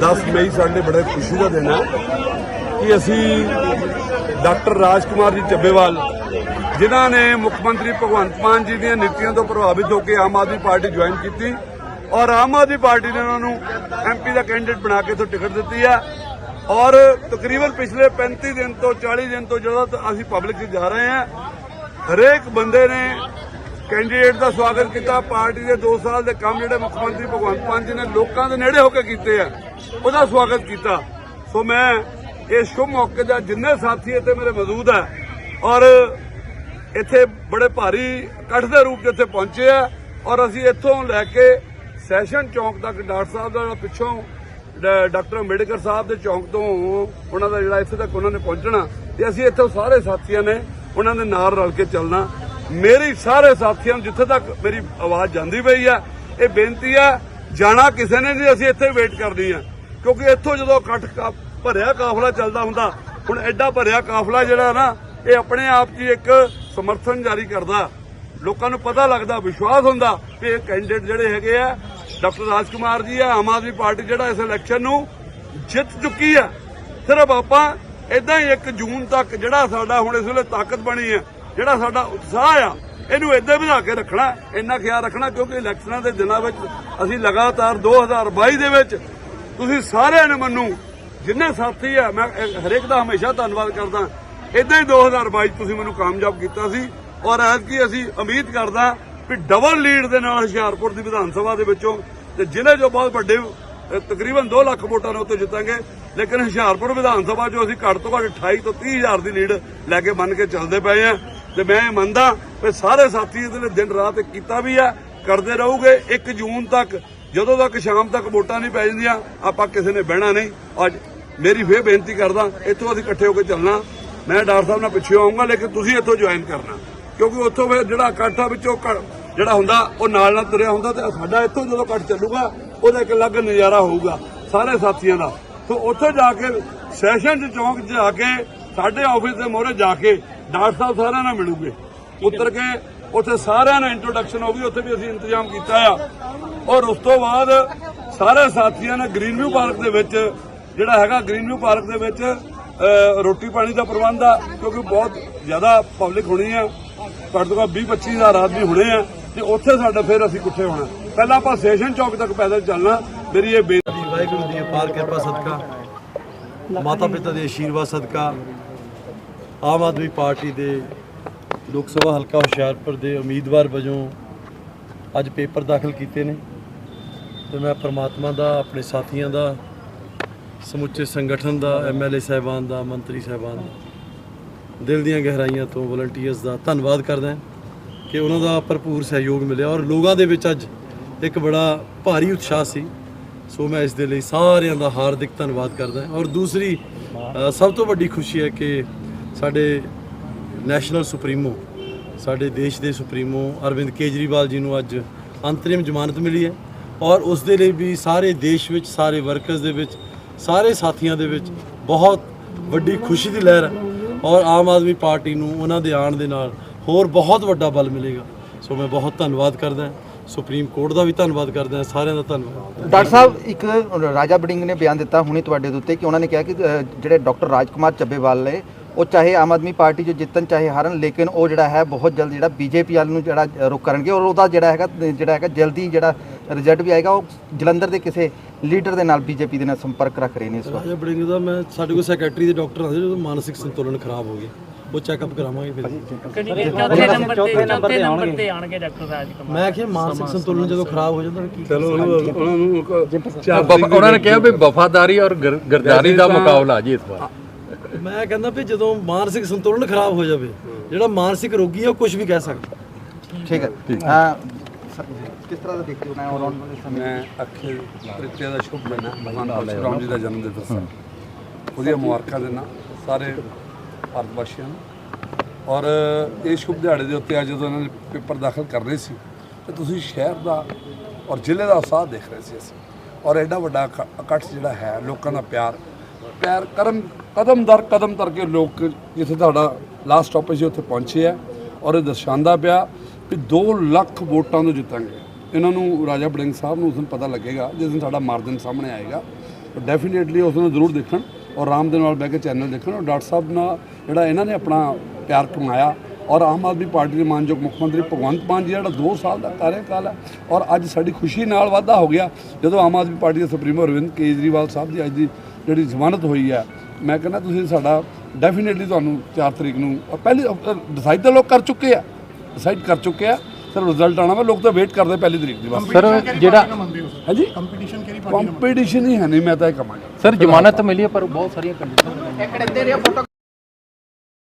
10 ਮਈ ਸਾਡੇ ਬੜੇ ਖੁਸ਼ੀ ਦਾ ਦਿਨ ਹੈ ਕਿ ਅਸੀਂ ਡਾਕਟਰ ਰਾਜ ਕੁਮਾਰ ਜੀ ਚੱਬੇਵਾਲ ਜਿਨ੍ਹਾਂ ਨੇ ਮੁੱਖ ਮੰਤਰੀ ਭਗਵੰਤ ਮਾਨ ਜੀ ਦੀਆਂ ਨੀਤੀਆਂ ਤੋਂ ਪ੍ਰਭਾਵਿਤ ਹੋ ਕੇ ਆਮ ਆਦਮੀ ਪਾਰਟੀ ਜੁਆਇਨ ਕੀਤੀ ਔਰ ਆਮ ਆਦਮੀ ਪਾਰਟੀ ਨੇ ਉਹਨਾਂ ਨੂੰ ਐਮਪੀ ਦਾ ਕੈਂਡੀਡੇਟ ਬਣਾ ਕੇ ਤੋਂ ਟਿਕਟ ਦਿੱਤੀ ਹੈ ਔਰ ਤਕਰੀਬਨ ਪਿਛਲੇ 35 ਦਿਨ ਤੋਂ 40 ਦਿਨ ਤੋਂ ਜਦੋਂ ਅਸੀਂ ਪਬਲਿਕ 'ਚ ਜਾ ਰਹੇ ਹਾਂ, ਹਰੇਕ ਬੰਦੇ ਨੇ ਕੈਂਡੀਡੇਟ ਦਾ ਸਵਾਗਤ ਕੀਤਾ। ਪਾਰਟੀ ਦੇ 2 ਸਾਲ ਦੇ ਕੰਮ ਜਿਹੜੇ ਮੁੱਖ ਮੰਤਰੀ ਭਗਵੰਤ ਮਾਨ ਜੀ ਨੇ ਲੋਕਾਂ ਦੇ ਨੇੜੇ ਹੋ ਕੇ ਕੀਤੇ ਆ। ਉਹਦਾ ਸਵਾਗਤ ਕੀਤਾ। ਸੋ ਮੈਂ ਇਸ ਸ਼ੁਭ ਮੌਕੇ ਦਾ ਜਿੰਨੇ ਸਾਥੀ ਇੱਥੇ ਮੇਰੇ ਮੌਜੂਦ ਹੈ ਔਰ ਇੱਥੇ ਬੜੇ ਭਾਰੀ ਇਕੱਠ ਦੇ ਰੂਪ 'ਚ ਇੱਥੇ ਪਹੁੰਚੇ ਆ ਔਰ ਅਸੀਂ ਇੱਥੋਂ ਲੈ ਕੇ ਸੈਸ਼ਨ ਚੌਂਕ ਤੱਕ ਡਾਕਟਰ ਸਾਹਿਬ ਦਾ ਪਿੱਛੋਂ ਡਾ- ਡਾਕਟਰ ਅੰਬੇਡਕਰ ਸਾਹਿਬ ਦੇ ਚੌਂਕ ਤੋਂ ਉਹਨਾਂ ਦਾ ਜਿਹੜਾ ਇੱਥੇ ਤੱਕ ਉਹਨਾਂ ਨੇ ਪਹੁੰਚਣਾ ਤੇ ਅਸੀਂ ਇੱਥੋਂ ਸਾਰੇ ਸਾਥੀਆਂ ਨੇ ਉਹਨਾਂ ਦੇ ਨਾਲ ਰਲ ਕੇ ਚੱਲਣਾ। ਮੇਰੀ ਸਾਰੇ ਸਾਥੀਆਂ ਨੂੰ ਜਿੱਥੇ ਤੱਕ ਮੇਰੀ ਆਵਾਜ਼ ਜਾਂਦੀ ਪਈ ਆ, ਇਹ ਬੇਨਤੀ ਆ, ਜਾਣਾ ਕਿਸੇ ਨੇ ਨਹੀਂ, ਅਸੀਂ ਇੱਥੇ ਵੇਟ ਕਰਨੀ ਆ। ਕਿਉਂਕਿ ਇੱਥੋਂ ਜਦੋਂ ਇਕੱਠ ਭਰਿਆ ਕਾਫਲਾ ਚੱਲਦਾ ਹੁੰਦਾ, ਹੁਣ ਐਡਾ ਭਰਿਆ ਕਾਫਲਾ ਜਿਹੜਾ ਨਾ, ਇਹ ਆਪਣੇ ਆਪ 'ਚ ਇੱਕ ਸਮਰਥਨ ਜਾਰੀ ਕਰਦਾ। ਲੋਕਾਂ ਨੂੰ ਪਤਾ ਲੱਗਦਾ, ਵਿਸ਼ਵਾਸ ਹੁੰਦਾ ਕਿ ਇਹ ਕੈਂਡੀਡੇਟ ਜਿਹੜੇ ਹੈਗੇ ਆ, ਡਾਕਟਰ ਰਾਜ ਕੁਮਾਰ ਜੀ ਆ, ਆਮ ਆਦਮੀ ਪਾਰਟੀ ਜਿਹੜਾ ਇਸ ਇਲੈਕਸ਼ਨ ਨੂੰ ਜਿੱਤ ਚੁੱਕੀ ਆ। ਸਿਰਫ ਆਪਾਂ ਇਦਾਂ ਹੀ 1 ਜੂਨ ਤੱਕ ਜਿਹੜਾ ਸਾਡਾ ਹੁਣ ਇਸ ਵੇਲੇ ਤਾਕਤ ਬਣੀ ਹੈ ਜਿਹੜਾ ਸਾਡਾ ਉਤਸ਼ਾਹ ਆ, ਇਹਨੂੰ ਇਦਾਂ ਵਧਾ ਕੇ ਰੱਖਣਾ, ਇੰਨਾ ਖਿਆਲ ਰੱਖਣਾ ਕਿਉਂਕਿ ਇਲੈਕਸ਼ਨਾਂ ਦੇ ਦਿਨਾਂ ਵਿੱਚ ਅਸੀਂ ਲਗਾਤਾਰ 2022 ਦੇ ਵਿੱਚ ਤੁਸੀਂ ਸਾਰਿਆਂ ਨੇ ਮੈਨੂੰ, ਜਿੰਨੇ ਸਾਥੀ ਆ, ਮੈਂ ਹਰੇਕ ਦਾ ਹਮੇਸ਼ਾ ਧੰਨਵਾਦ ਕਰਦਾ। ਇਦਾਂ ਹੀ 2022 ਚ ਤੁਸੀਂ ਮੈਨੂੰ ਕਾਮਯਾਬ ਕੀਤਾ ਸੀ ਔਰ ਐਤਕੀ ਅਸੀਂ ਉਮੀਦ ਕਰਦਾ ਵੀ ਡਬਲ ਲੀਡ ਦੇ ਨਾਲ ਹੁਸ਼ਿਆਰਪੁਰ ਦੀ ਵਿਧਾਨ ਸਭਾ ਦੇ ਵਿੱਚੋਂ ਤੇ ਜ਼ਿਲ੍ਹੇ ਜੋ ਬਹੁਤ ਵੱਡੇ ਤਕਰੀਬਨ 2 ਲੱਖ ਵੋਟਾਂ ਨਾਲ ਉੱਤੇ ਜਿੱਤਾਂਗੇ। ਲੇਕਿਨ ਹੁਸ਼ਿਆਰਪੁਰ ਵਿਧਾਨ ਸਭਾ 'ਚੋਂ ਅਸੀਂ ਘੱਟ ਤੋਂ ਘੱਟ 28 ਤੋਂ 30 ਹਜ਼ਾਰ ਦੀ ਲੀਡ ਲੈ ਕੇ ਮੰਨ ਕੇ ਚੱਲਦੇ ਪਏ ਆ ਤੇ ਮੈਂ ਇਹ ਮੰਨਦਾ ਵੀ ਸਾਰੇ ਸਾਥੀ ਇਹਦੇ ਲਈ ਦਿਨ ਰਾਤ ਕੀਤਾ ਵੀ ਆ, ਕਰਦੇ ਰਹੋਗੇ। 1 ਜੂਨ ਤੱਕ ਜਦੋਂ ਤੱਕ ਸ਼ਾਮ ਤੱਕ ਵੋਟਾਂ ਨਹੀਂ ਪੈ ਜਾਂਦੀਆਂ, ਆਪਾਂ ਕਿਸੇ ਨੇ ਬਹਿਣਾ ਨਹੀਂ। ਅੱਜ ਮੇਰੀ ਫੇਰ ਬੇਨਤੀ ਕਰਦਾ, ਇੱਥੋਂ ਅਸੀਂ ਇਕੱਠੇ ਹੋ ਕੇ ਚੱਲਣਾ। ਮੈਂ ਡਾਕਟਰ ਸਾਹਿਬ ਨਾਲ ਪਿੱਛੇ ਆਉਂਗਾ, ਲੇਕਿਨ ਤੁਸੀਂ ਇੱਥੋਂ ਜੁਆਇਨ ਕਰਨਾ। ਕਿਉਂਕਿ ਉੱਥੋਂ ਫਿਰ ਜਿਹੜਾ ਇਕੱਠ ਆ ਵਿੱਚੋਂ ਜਿਹੜਾ ਹੁੰਦਾ, ਉਹ ਨਾਲ ਨਾਲ ਤੁਰਿਆ ਹੁੰਦਾ ਤੇ ਸਾਡਾ ਇੱਥੋਂ ਜਦੋਂ ਇਕੱਠ ਚੱਲੂਗਾ, ਉਹਦਾ ਇੱਕ ਅਲੱਗ ਨਜ਼ਾਰਾ ਹੋਊਗਾ, ਸਾਰੇ ਸਾਥੀਆਂ ਦਾ। ਸੋ ਉੱਥੇ ਜਾ ਕੇ, ਸੈਸ਼ਨ ਚ ਚੌਂਕ ਜਾ ਕੇ, ਸਾਡੇ ਆਫਿਸ ਦੇ ਮੋਹਰੇ ਜਾ ਕੇ, ਡਾਕਟਰ ਸਾਹਿਬ ਸਾਰਿਆਂ ਨਾਲ ਮਿਲੂਗੇ। ਉਤਰ ਕੇ ਉੱਥੇ ਸਾਰਿਆਂ ਨਾਲ ਇੰਟਰੋਡਕਸ਼ਨ ਹੋਊਗੀ ਉੱਥੇ ਵੀ ਅਸੀਂ ਇੰਤਜ਼ਾਮ ਕੀਤਾ ਆ। ਔਰ ਉਸ ਤੋਂ ਬਾਅਦ ਸਾਰੇ ਸਾਥੀਆਂ ਨੇ ਗ੍ਰੀਨ ਵਿਊ ਪਾਰਕ ਦੇ ਵਿੱਚ ਜਿਹੜਾ ਹੈਗਾ ਗ੍ਰੀਨ ਵਿਊ ਪਾਰਕ ਦੇ ਵਿੱਚ ਰੋਟੀ ਪਾਣੀ ਦਾ ਪ੍ਰਬੰਧ ਆ ਕਿਉਂਕਿ ਬਹੁਤ ਜ਼ਿਆਦਾ ਪਬਲਿਕ ਹੋਣੀ ਆ। ਘੱਟ ਤੋਂ ਘੱਟ 20 25 ਹਜ਼ਾਰ ਆਦਮੀ ਹੋਣੇ ਆ ਤੇ ਉੱਥੇ ਸਾਡਾ ਫਿਰ ਅਸੀਂ ਇਕੱਠੇ ਹੋਣਾ। ਪਹਿਲਾਂ ਆਪਾਂ ਸਟੇਸ਼ਨ ਚੌਕ ਤੱਕ ਪੈਦਲ ਚੱਲਣਾ। ਮੇਰੀ ਇਹ ਬੇਨਤੀ ਵਾਹਿਗੁਰੂ ਦੀ ਅਪਾਰ ਕਿਰਪਾ ਸਦਕਾ। ਮਾਤਾ ਪਿਤਾ ਦੇ ਆਸ਼ੀਰਵਾਦ ਸਦਕਾ। ਆਮ ਆਦਮੀ ਪਾਰਟੀ ਦੇ ਲੋਕ ਸਭਾ ਹਲਕਾ ਹੁਸ਼ਿਆਰਪੁਰ ਦੇ ਉਮੀਦਵਾਰ ਵਜੋਂ ਅੱਜ ਪੇਪਰ ਦਾਖਲ ਕੀਤੇ ਨੇ ਤੇ ਮੈਂ ਪ੍ਰਮਾਤਮਾ ਦਾ, ਆਪਣੇ ਸਾਥੀਆਂ ਦਾ, ਸਮੁੱਚੇ ਸੰਗਠਨ ਦਾ ਐਮਐਲਏ ਸਾਹਿਬਾਨ ਦਾ, ਮੰਤਰੀ ਸਾਹਿਬਾਨ ਦਾ ਦਿਲ ਦੀਆਂ ਗਹਿਰਾਈਆਂ ਤੋਂ ਵਲੰਟੀਅਰਸ ਦਾ ਧੰਨਵਾਦ ਕਰਦਾ ਕਿ ਉਹਨਾਂ ਦਾ ਭਰਪੂਰ ਸਹਿਯੋਗ ਮਿਲਿਆ ਔਰ ਲੋਕਾਂ ਦੇ ਵਿੱਚ ਅੱਜ ਇੱਕ ਬੜਾ ਭਾਰੀ ਉਤਸ਼ਾਹ ਸੀ। ਸੋ ਮੈਂ ਇਸ ਦੇ ਲਈ ਸਾਰਿਆਂ ਦਾ ਹਾਰਦਿਕ ਧੰਨਵਾਦ ਕਰਦਾ ਔਰ ਦੂਸਰੀ ਸਭ ਤੋਂ ਵੱਡੀ ਖੁਸ਼ੀ ਹੈ ਕਿ ਸਾਡੇ ਨੈਸ਼ਨਲ ਸੁਪਰੀਮੋ, ਸਾਡੇ ਦੇਸ਼ ਦੇ ਸੁਪਰੀਮੋ, ਅਰਵਿੰਦ ਕੇਜਰੀਵਾਲ ਜੀ ਨੂੰ ਅੱਜ ਅੰਤਰਿਮ ਜ਼ਮਾਨਤ ਮਿਲੀ ਹੈ ਔਰ ਉਸ ਦੇ ਲਈ ਵੀ ਸਾਰੇ ਦੇਸ਼ ਵਿੱਚ, ਸਾਰੇ ਵਰਕਰਸ ਦੇ ਵਿੱਚ, ਸਾਰੇ ਸਾਥੀਆਂ ਦੇ ਵਿੱਚ ਬਹੁਤ ਵੱਡੀ ਖੁਸ਼ੀ ਦੀ ਲਹਿਰ ਹੈ ਔਰ ਆਮ ਆਦਮੀ ਪਾਰਟੀ ਨੂੰ ਉਹਨਾਂ ਦੇ ਆਉਣ ਦੇ ਨਾਲ ਹੋਰ ਬਹੁਤ ਵੱਡਾ ਬਲ ਮਿਲੇਗਾ। ਸੋ ਮੈਂ ਬਹੁਤ ਧੰਨਵਾਦ ਕਰਦਾ ਹਾਂ। ਸੁਪਰੀਮ ਕੋਰਟ ਦਾ ਵੀ ਧੰਨਵਾਦ ਕਰਦਾ ਹਾਂ। ਸਾਰਿਆਂ ਦਾ ਧੰਨਵਾਦ। ਡਾਕਟਰ ਸਾਹਿਬ, ਇੱਕ ਰਾਜਾ ਬੜਿੰਗ ਨੇ ਬਿਆਨ ਦਿੱਤਾ ਹੁਣੇ ਤੁਹਾਡੇ ਦੇ ਉੱਤੇ ਕਿ ਉਹਨਾਂ ਨੇ ਕਿਹਾ ਕਿ ਜਿਹੜੇ ਡਾਕਟਰ ਰਾਜਕੁਮਾਰ ਚੱਬੇਵਾਲ ਨੇ ਉਹ ਚਾਹੇ ਆਮ ਆਦਮੀ ਪਾਰਟੀ ਜੋ ਜਿੱਤਣ ਚਾਹੇ ਹਾਰਨ ਲੇਕਿਨ ਉਹ ਜਿਹੜਾ ਹੈ ਬਹੁਤ ਜਲਦ ਜਿਹੜਾ ਬੀਜੇਪੀ ਵੱਲ ਨੂੰ ਜਿਹੜਾ ਰੁਖ ਕਰਨਗੇ ਔਰ ਉਹਦਾ ਜਿਹੜਾ ਹੈਗਾ ਜਿਹੜਾ ਹੈਗਾ ਜਲਦੀ ਜਿਹੜਾ ਰਿਜ਼ਲਟ ਵੀ ਆਏਗਾ ਉਹ ਜਲੰਧਰ ਦੇ ਕਿਸੇ ਲੀਡਰ ਦੇ ਨਾਲ ਬੀਜੇਪੀ ਦੇ ਨਾਲ ਸੰਪਰਕ ਰੱਖ ਰਹੇ ਨੇ ਇਸ ਵਕਤ। ਰਾਜਾ ਬੜਿੰਗ ਦਾ ਮੈਂ ਸਾਡੇ ਕੋਲ ਸੈਕਟਰੀ ਦੇ ਡਾਕਟਰ ਆਉਂਦੇ ਜਦੋਂ ਮਾਨਸਿਕ ਸੰਤੁਲਨ ਖਰਾਬ ਹੋ ਗਿਆ ਉਹ ਚੈੱਕਅਪ ਕਰਾਵਾਂਗੇ ਫਿਰ। ਚੌਥੇ ਨੰਬਰ ਤੇ ਚੌਥੇ ਨੰਬਰ ਤੇ ਆਣਗੇ ਡਾਕਟਰ ਰਾਜਕੁਮਾਰ ਮੈਂ ਕਿਹਾ ਮਾਨਸਿਕ ਸੰਤੁਲਨ ਜਦੋਂ ਖਰਾਬ ਹੋ ਜਾਂਦਾ ਕੀ ਚਲੋ ਉਹਨਾਂ ਨੂੰ ਉਹਨਾਂ ਨੇ ਕਿਹਾ ਵੀ ਵਫਾਦਾਰੀ ਔਰ ਗਰ- ਗਰਦਾਰੀ ਦਾ ਮੁਕਾਬਲਾ ਜੀ ਇਸ ਵਾਰ। ਮੈਂ ਕਹਿੰਦਾ ਵੀ ਜਦੋਂ ਮਾਨਸਿਕ ਸੰਤੁਲਨ ਖਰਾਬ ਹੋ ਜਾਵੇ ਜਿਹੜਾ ਮਾਨਸਿਕ ਰੋਗੀ ਹੈ ਉਹ ਕੁਝ ਵੀ ਕਹਿ ਸਕਦਾ। ਠੀਕ ਹੈ। ਹਾਂ ਕਿਸ ਤਰ੍ਹਾਂ ਦਾ ਦੇਖਦੇ ਹੋ? ਮੈਂ ਔਰ ਆਉਣ ਵਾਲੇ ਸਮੇਂ ਮੈਂ ਅਖੇ ਤ੍ਰਿਤਿਆ ਦਾ ਸ਼ੁਭ ਮਹੀਨਾ ਭਗਵਾਨ ਪਰਸ਼ੁਰਾਮ ਜੀ ਦਾ ਜਨਮ ਦਿਵਸ ਹੈ। ਉਹਦੀਆਂ ਮੁਬਾਰਕਾਂ ਦੇਣਾ ਸਾਰੇ ਭਾਰਤ ਵਾਸੀਆਂ ਨੂੰ। ਔਰ ਇਹ ਸ਼ੁਭ ਦਿਹਾੜੇ ਦੇ ਉੱਤੇ ਅੱਜ ਜਦੋਂ ਇਹਨਾਂ ਨੇ ਪੇਪਰ ਦਾਖਲ ਕਰਨੇ ਸੀ ਤੇ ਤੁਸੀਂ ਸ਼ਹਿਰ ਦਾ ਔਰ ਜ਼ਿਲ੍ਹੇ ਦਾ ਉਤਸ਼ਾਹ ਦੇਖ ਰਹੇ ਸੀ ਅਸੀਂ। ਔਰ ਐਡਾ ਵੱਡਾ ਇਕ- ਇਕੱਠ ਜਿਹੜਾ ਹੈ ਲੋਕਾਂ ਦਾ ਪਿਆਰ ਪੈਰ ਕਰਮ, ਕਦਮ ਦਰ, ਕਦਮ ਤਰ ਕੇ ਲੋਕ ਜਿੱਥੇ ਤੁਹਾਡਾ ਲਾਸਟ ਸਟਾਪੇਜ ਸੀ ਉੱਥੇ ਪਹੁੰਚੇ ਆ ਔਰ ਇਹ ਦਰਸਾਉਂਦਾ ਪਿਆ ਕਿ 2 ਲੱਖ ਵੋਟਾਂ ਤੋਂ ਜਿੱਤਾਂਗੇ। ਇਹਨਾਂ ਨੂੰ ਰਾਜਾ ਬੜਿੰਗ ਸਾਹਿਬ ਨੂੰ ਉਸ ਦਿਨ ਪਤਾ ਲੱਗੇਗਾ, ਜਿਸ ਦਿਨ ਸਾਡਾ ਮਾਰਜਨ ਸਾਹਮਣੇ ਆਏਗਾ। ਡੈਫੀਨੇਟਲੀ ਉਸ ਨੂੰ ਜ਼ਰੂਰ ਦੇਖਣ ਔਰ ਆਰਾਮ ਦੇ ਨਾਲ ਬਹਿ ਕੇ ਚੈਨਲ ਦੇਖਣ ਔਰ ਡਾਕਟਰ ਸਾਹਿਬ ਨਾਲ ਜਿਹੜਾ ਇਹਨਾਂ ਨੇ ਆਪਣਾ ਪਿਆਰ ਕਮਾਇਆ ਔਰ ਆਮ ਆਦਮੀ ਪਾਰਟੀ ਦੇ ਮਾਨਯੋਗ ਮੁੱਖ ਮੰਤਰੀ ਭਗਵੰਤ ਮਾਨ ਜੀ ਜਿਹੜਾ 2 ਸਾਲ ਦਾ ਕਾਰਜਕਾਲ ਹੈ ਔਰ ਅੱਜ ਸਾਡੀ ਖੁਸ਼ੀ ਨਾਲ ਵਾਧਾ ਹੋ ਗਿਆ। ਜਦੋਂ ਆਮ ਆਦਮੀ ਪਾਰਟੀ ਦੇ ਸੁਪਰੀਮੋ ਅਰਵਿੰਦ ਕੇਜਰੀਵਾਲ ਸਾਹਿਬ ਦੀ ਅੱਜ ਦੀ ਜਿਹੜੀ ਜ਼ਮਾਨਤ ਹੋਈ ਹੈ ਮੈਂ ਕਹਿੰਦਾ ਤੁਸੀਂ ਸਾਡਾ ਡੈਫੀਨੇਟਲੀ ਤੁਹਾਨੂੰ 4 ਤਰੀਕ ਨੂੰ ਪਹਿਲੀ ਡਿਸਾਈਡ ਤਾਂ ਲੋਕ ਕਰ ਚੁੱਕੇ ਆ ਡਿਸਾਈਡ ਕਰ ਚੁੱਕੇ ਆ ਸਰ ਰਿਜ਼ਲਟ ਆਣਾ ਵਾ ਲੋਕ ਤਾਂ ਵੇਟ ਕਰਦੇ ਪਹਿਲੀ ਤਰੀਕ ਦੀ ਬਸ। ਸਰ ਜਿਹੜਾ ਹਾਂਜੀ? ਕੰਪੀਟੀਸ਼ਨ ਕਿਹੜੀ ਪਾਰਟੀ ਕੰਪੀਟੀਸ਼ਨ ਹੀ? ਹੈ ਨਹੀਂ ਮੈਂ ਤਾਂ ਇਹ ਕਹਾਂਗਾ। ਸਰ ਜ਼ਮਾਨਤ ਮਿਲੀ ਹੈ ਪਰ ਬਹੁਤ ਸਾਰੀਆਂ ਕੰਡੀਸ਼ਨ